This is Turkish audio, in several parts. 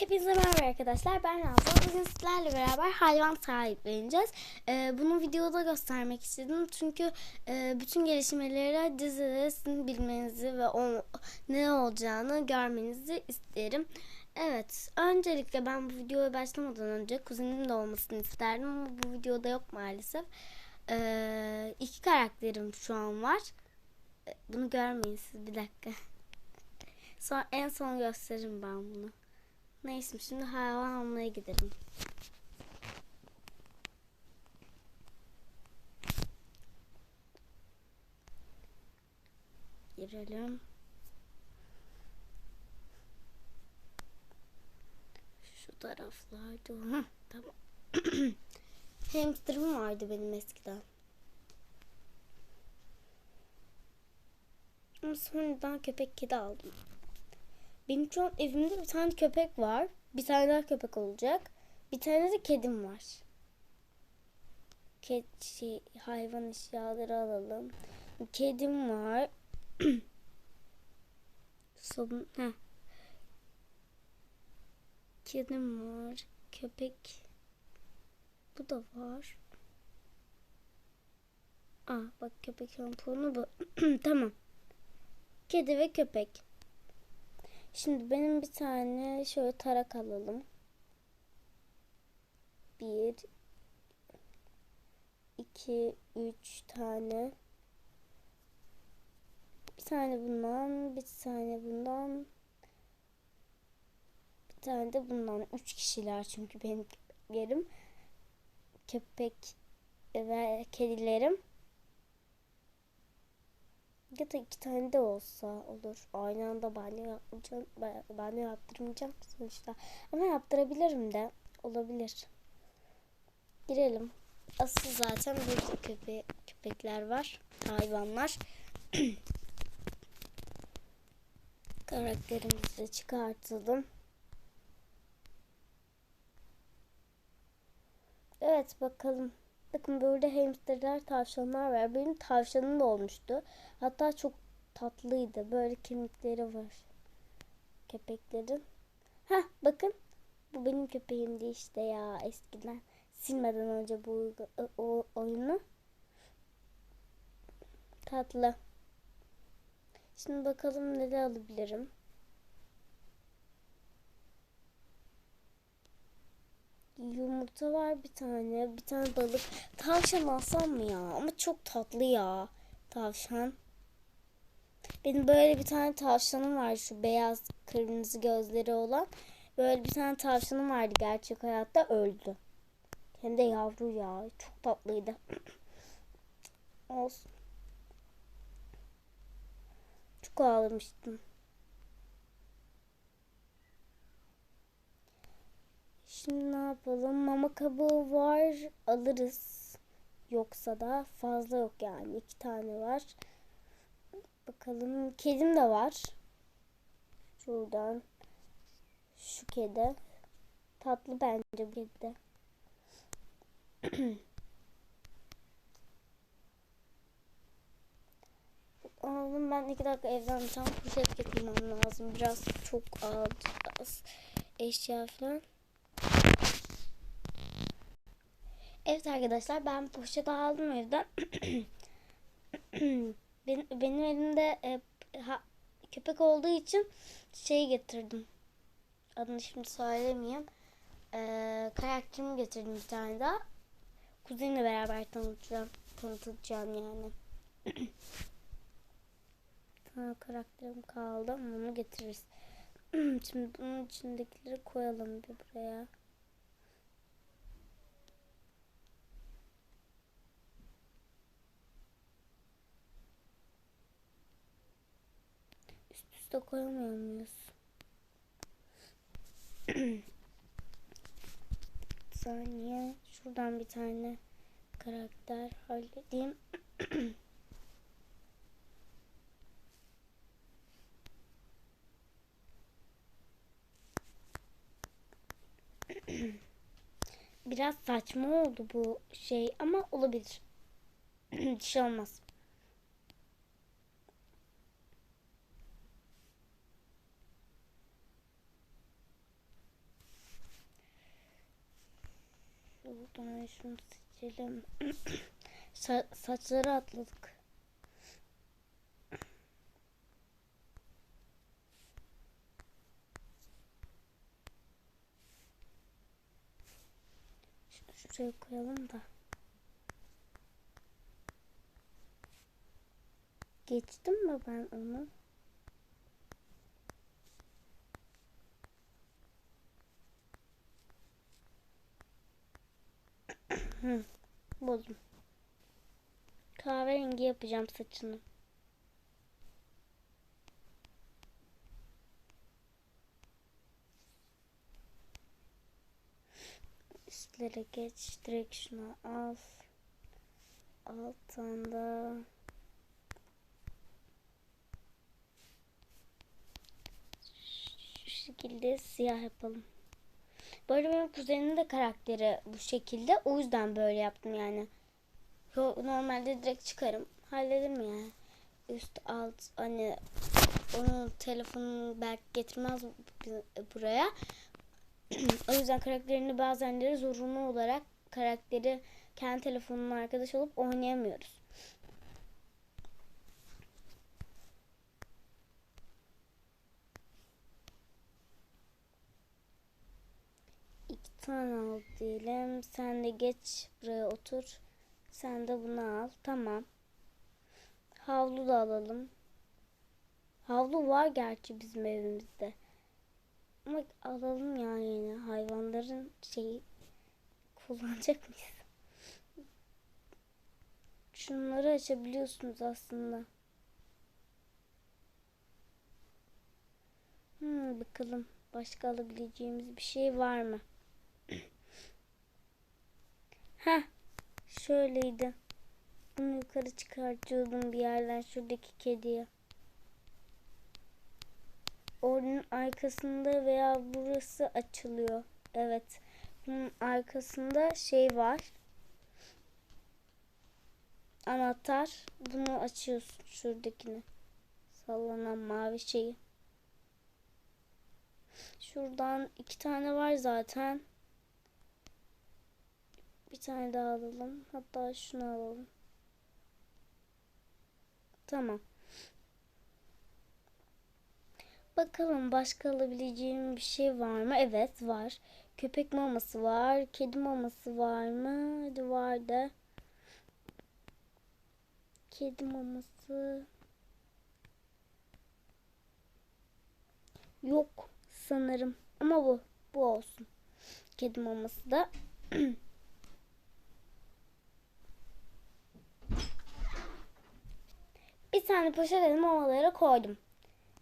Hepinize merhaba arkadaşlar. Ben Nazlı. Bugün sizlerle beraber hayvan sahipleneceğiz. Ee, bunu videoda göstermek istedim. Çünkü e, bütün gelişmeleri dizide sizin bilmenizi ve o, ne olacağını görmenizi isterim. Evet. Öncelikle ben bu videoya başlamadan önce kuzenimin de olmasını isterdim ama bu videoda yok maalesef. Ee, iki karakterim şu an var. Ee, Bunu görmeyin siz bir dakika. Sonra en son gösteririm ben bunu. Neyse şimdi hayvan almaya gidelim. Girelim. Şu taraflarda. Hı, tamam. Hamsterım vardı benim eskiden. Ama sonradan köpek kedi aldım. Benim şu an evimde bir tane köpek var. Bir tane daha köpek olacak. Bir tane de kedim var. Ked, şey, hayvan eşyaları alalım. Kedim var. Son, heh. Kedim var. Köpek. Bu da var. Aa bak köpek şampuanı bu. tamam. Kedi ve köpek. Şimdi benim bir tane şöyle tarak alalım. Bir, iki, üç tane. Bir tane bundan, bir tane bundan. Bir tane de bundan. Üç kişiler çünkü benim yerim. Köpek ve kedilerim. Ya da iki tane de olsa olur. Aynı anda banyo yapmayacağım. Banyo yaptırmayacağım sonuçta. Ama yaptırabilirim de. Olabilir. Girelim. Asıl zaten burada köpe köpekler var. Hayvanlar. Karakterimizi de çıkartalım. Evet bakalım. Bakın burada hamsterler, tavşanlar var. Benim tavşanım da olmuştu. Hatta çok tatlıydı. Böyle kemikleri var. Köpeklerin. Ha bakın. Bu benim köpeğimdi işte ya eskiden. Silmeden önce bu o, oyunu. Tatlı. Şimdi bakalım neler alabilirim. Yumurta var bir tane. Bir tane balık. Tavşan alsam mı ya? Ama çok tatlı ya. Tavşan. Benim böyle bir tane tavşanım var. Şu beyaz kırmızı gözleri olan. Böyle bir tane tavşanım vardı gerçek hayatta öldü. Hem de yavru ya. Çok tatlıydı. Olsun. Çok ağlamıştım. Şimdi ne yapalım? Mama kabuğu var. Alırız. Yoksa da fazla yok yani. iki tane var. Bakalım. Kedim de var. Şuradan. Şu kedi. Tatlı bence bu kedi. Alalım ben iki dakika evden tane poşet getirmem lazım. Biraz çok az eşya falan. Evet arkadaşlar ben poşet aldım evden. benim, benim elimde e, ha, köpek olduğu için şey getirdim. Adını şimdi söylemeyeyim. E, karakterimi getirdim bir tane daha. Kuzenimle beraber tanıtacağım. Tanıtacağım yani. ha, karakterim kaldı onu getiririz. şimdi bunun içindekileri koyalım bir buraya. Üste koyamıyor muyuz? saniye. Şuradan bir tane karakter halledeyim. Biraz saçma oldu bu şey ama olabilir. Bir şey olmaz. Şuradan şunu seçelim. Sa- saçları atladık. Şunu şuraya koyalım da. Geçtim mi ben onu? Hı, buldum. Kahverengi yapacağım saçını. Üstlere geç. Direkt şunu al. Alttan da şu şekilde siyah yapalım. Benim kuzenimin de karakteri bu şekilde. O yüzden böyle yaptım yani. Normalde direkt çıkarım. Hallederim yani. Üst alt hani onun telefonunu belki getirmez bu- buraya. o yüzden karakterini bazenleri zorunlu olarak karakteri kendi telefonunun arkadaş olup oynayamıyoruz. İki tane al diyelim. Sen de geç buraya otur. Sen de bunu al. Tamam. Havlu da alalım. Havlu var gerçi bizim evimizde. Ama alalım ya yine. Hayvanların şeyi kullanacak mıyız? Şunları açabiliyorsunuz aslında. Hmm, bakalım başka alabileceğimiz bir şey var mı? Heh, şöyleydi. Bunu yukarı çıkartıyordum bir yerden şuradaki kediye. Onun arkasında veya burası açılıyor. Evet. Bunun arkasında şey var. Anahtar. Bunu açıyorsun şuradakini. Sallanan mavi şeyi. Şuradan iki tane var zaten. Bir tane daha alalım. Hatta şunu alalım. Tamam. Bakalım başka alabileceğim bir şey var mı? Evet var. Köpek maması var. Kedi maması var mı? Hadi var da. Kedi maması. Yok sanırım. Ama bu. Bu olsun. Kedi maması da. bir tane poşet mamaları koydum.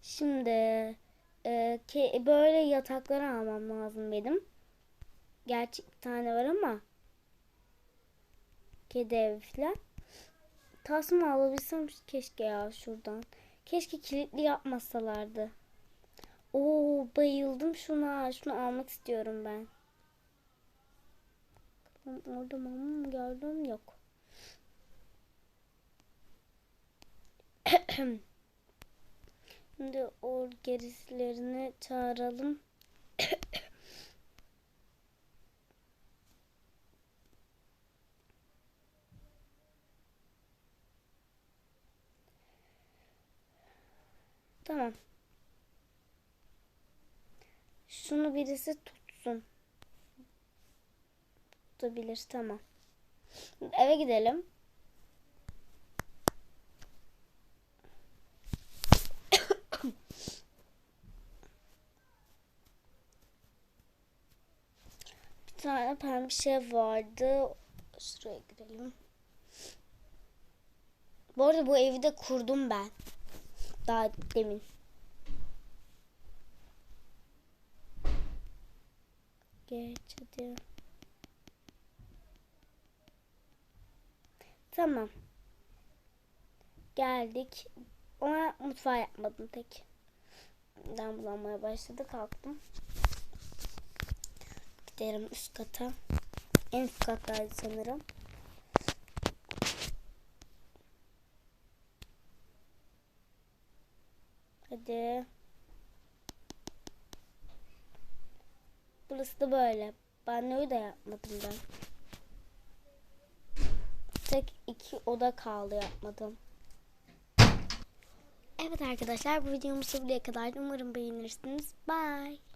Şimdi e, ke, böyle yatakları almam lazım benim. Gerçi bir tane var ama kedi evi falan. Tasma alabilsem keşke ya şuradan. Keşke kilitli yapmasalardı. Oo bayıldım şuna. Şunu almak istiyorum ben. Orada mamam gördüm yok. Şimdi o gerisilerini çağıralım. tamam. Şunu birisi tutsun. Tutabilir tamam. Eve gidelim. Bir tane pembe şey vardı. Şuraya girelim. Bu arada bu evi de kurdum ben. Daha demin. Geç hadi. Tamam. Geldik. Ona mutfağı yapmadım tek. Ben bulanmaya başladı. Kalktım. Giderim üst kata. En üst kattaydı sanırım. Hadi. Burası da böyle. Banyoyu da yapmadım ben. tek iki oda kaldı yapmadım. Evet arkadaşlar bu videomuz buraya kadar. Umarım beğenirsiniz. Bye.